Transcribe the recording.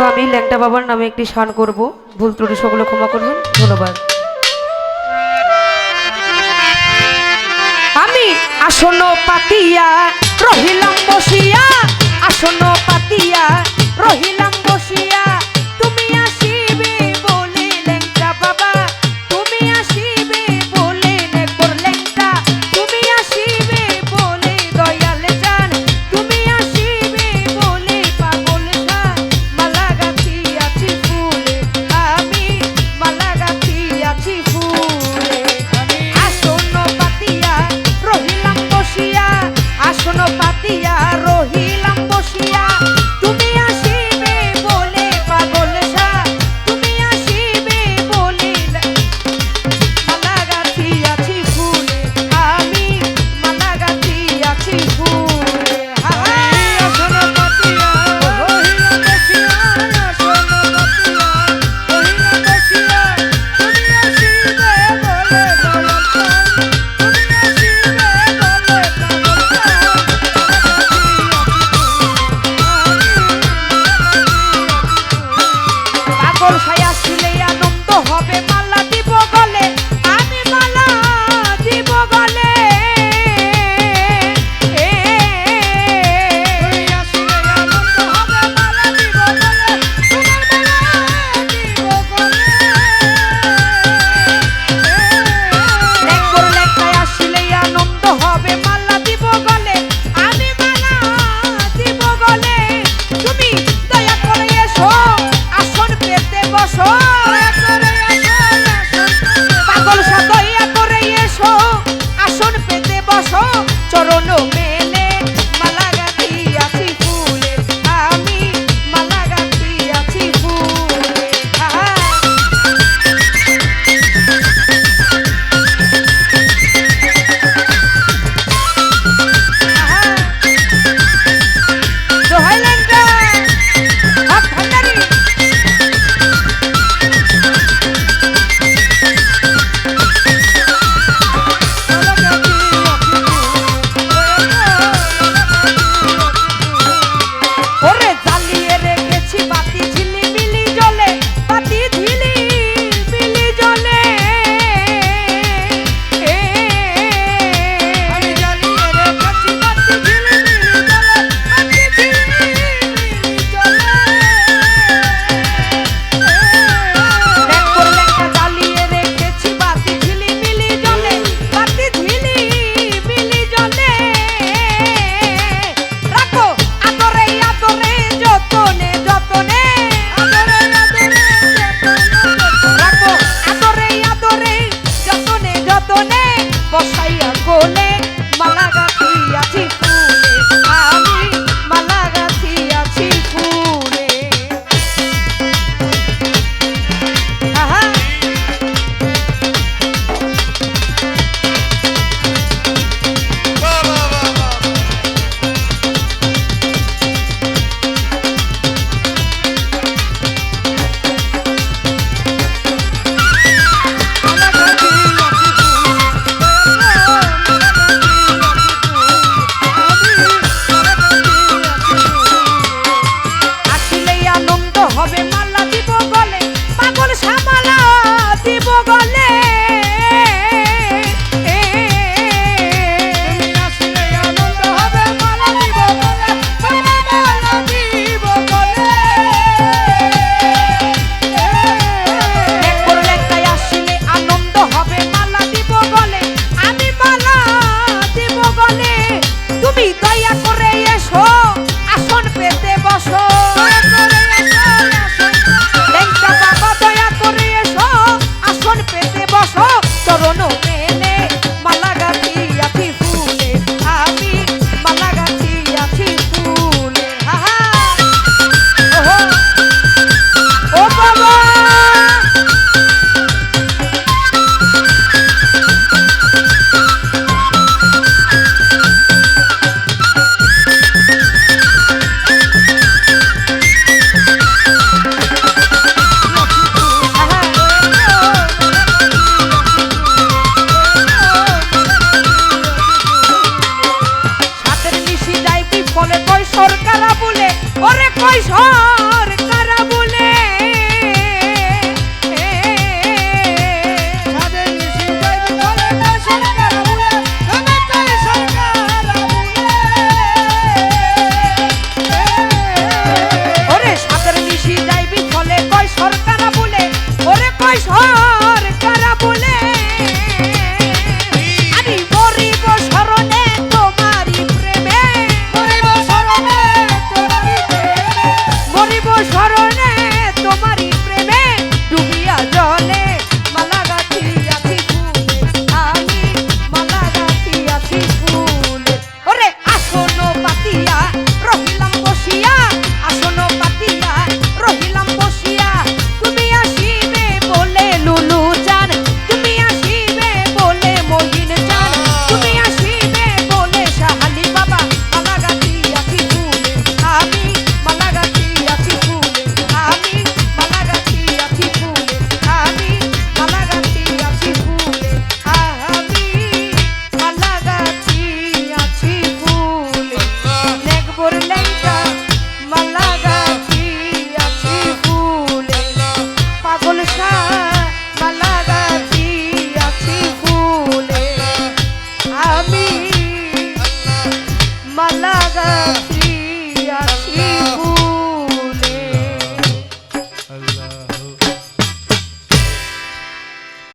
তো আমি ল্যাংটা বাবার নামে একটি শান করব। ভুল ত্রুটি সকলে ক্ষমা করবেন। ধন্যবাদ। আমি আসন্ন পাতিয়া রহিলাম বসিয়া, আসন্ন পাতিয়া রহিলাম বসিয়া। সরকারা বলে ওরে কই সর? মালা গা